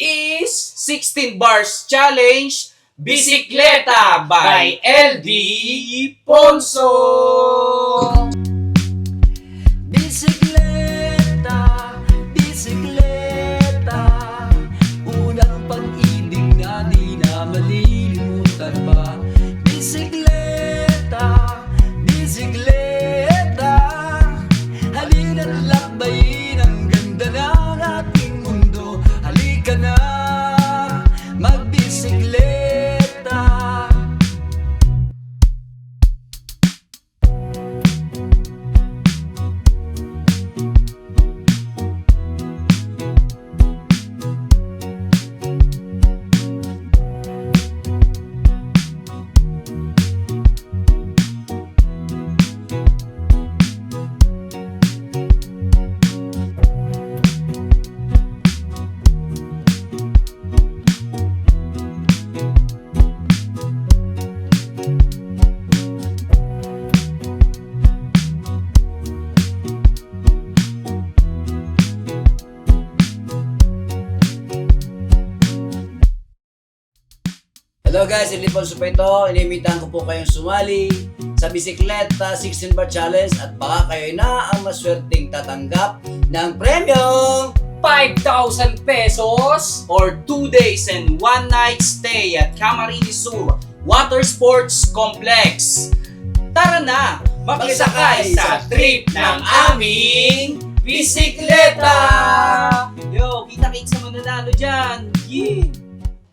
is 16 Bars Challenge Bisikleta by LD Ponso. Hello guys, Ilipon po ito. Inimitahan ko po kayong sumali sa Bisikleta 16 Bar Challenge at baka kayo na ang maswerteng tatanggap ng premyong 5,000 pesos or 2 days and 1 night stay at Camarines Sur Water Sports Complex. Tara na, makisakay sa trip ng aming bisikleta! Yo, kita-kits sa mananalo dyan! Yeah!